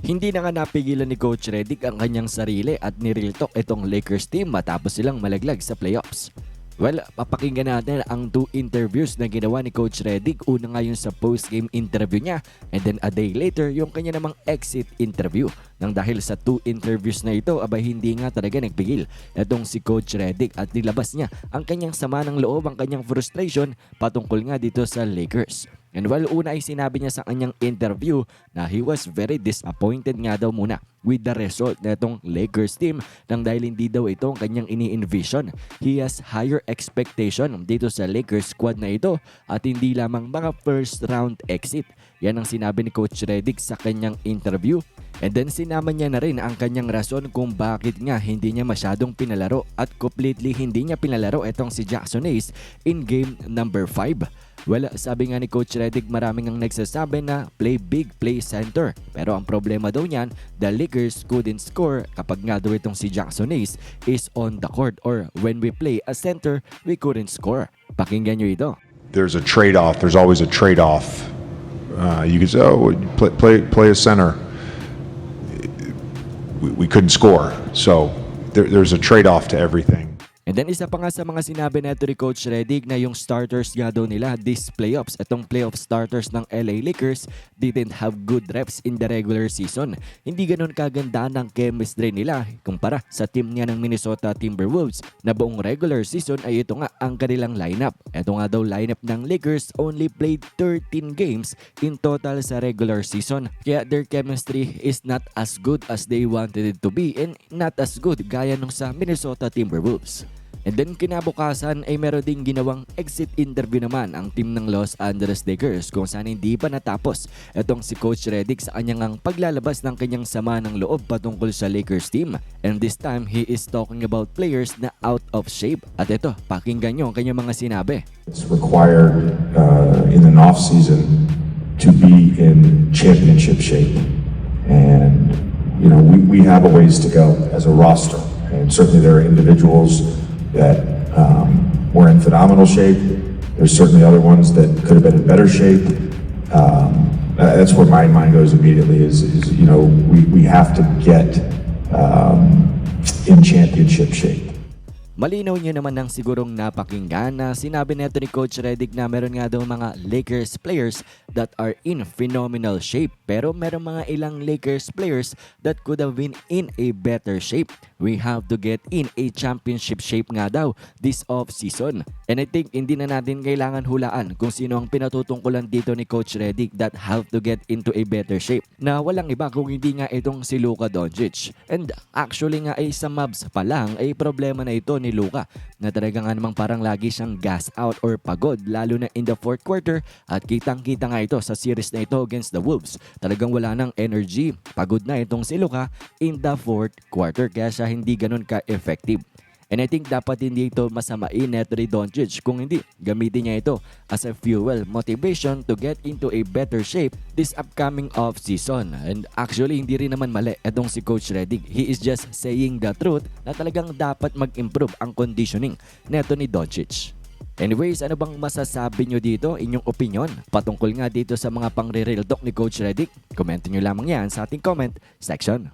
Hindi na nga napigilan ni Coach Redick ang kanyang sarili at nireal talk itong Lakers team matapos silang malaglag sa playoffs. Well, papakinggan natin ang two interviews na ginawa ni Coach Redick. Una nga yung sa post-game interview niya and then a day later yung kanya namang exit interview. Nang dahil sa two interviews na ito, abay hindi nga talaga nagpigil. Itong si Coach Redick at nilabas niya ang kanyang sama ng loob, ang kanyang frustration patungkol nga dito sa Lakers. And while una ay sinabi niya sa kanyang interview na he was very disappointed nga daw muna with the result na itong Lakers team nang dahil hindi daw ito ang kanyang ini-envision. He has higher expectation dito sa Lakers squad na ito at hindi lamang mga first round exit. Yan ang sinabi ni Coach Redick sa kanyang interview. And then sinama niya na rin ang kanyang rason kung bakit nga hindi niya masyadong pinalaro at completely hindi niya pinalaro itong si Jackson Hayes in game number 5. Well, sabi nga ni Coach Redick maraming ang nagsasabi na play big, play center. Pero ang problema daw niyan, the Lakers couldn't score kapag nga daw itong si Jackson Hayes is on the court or when we play a center, we couldn't score. Pakinggan nyo ito. there's a trade-off. There's always a trade-off. Uh, you could say, "Oh, play play, play a center." We, we couldn't score, so there, there's a trade-off to everything. And then isa pa nga sa mga sinabi neto ni Coach Redick na yung starters nga daw nila this playoffs, itong playoff starters ng LA Lakers didn't have good reps in the regular season. Hindi ganun kaganda ng chemistry nila kumpara sa team nga ng Minnesota Timberwolves na buong regular season ay ito nga ang kanilang lineup. Ito nga daw lineup ng Lakers only played 13 games in total sa regular season. Kaya their chemistry is not as good as they wanted it to be and not as good gaya nung sa Minnesota Timberwolves. And then kinabukasan ay meron ding ginawang exit interview naman ang team ng Los Angeles Lakers kung saan hindi pa natapos itong si Coach Redick sa kanyang ang paglalabas ng kanyang sama ng loob patungkol sa Lakers team. And this time, he is talking about players na out of shape. At ito, pakinggan nyo ang kanyang mga sinabi. It's required uh, in an off season to be in championship shape, and you know we, we have a ways to go as a roster, and certainly there are individuals that um, were in phenomenal shape. There's certainly other ones that could have been in better shape. Um, that's where my mind goes immediately. Is, is you know we, we have to get um, in championship shape. Malinaw niyo naman ng sigurong napakinggan na sinabi neto ni Coach Redick na meron nga daw mga Lakers players that are in phenomenal shape pero meron mga ilang Lakers players that could have been in a better shape. We have to get in a championship shape nga daw this off season. And I think hindi na natin kailangan hulaan kung sino ang pinatutungkulan dito ni Coach Redick that have to get into a better shape na walang iba kung hindi nga itong si Luka Doncic. And actually nga ay sa Mavs pa lang ay problema na ito ni Luka na talaga nga namang parang lagi siyang gas out or pagod lalo na in the fourth quarter at kitang kita nga ito sa series na ito against the Wolves. Talagang wala ng energy. Pagod na itong si Luka in the fourth quarter kaya siya hindi ganun ka-effective. And I think dapat hindi ito masamain neto ni Doncic kung hindi gamitin niya ito as a fuel motivation to get into a better shape this upcoming off season. And actually hindi rin naman mali itong si Coach Redick. He is just saying the truth na talagang dapat mag-improve ang conditioning neto ni Doncic. Anyways, ano bang masasabi nyo dito? Inyong opinion patungkol nga dito sa mga pangre-real talk ni Coach Redick? Komento nyo lamang yan sa ating comment section.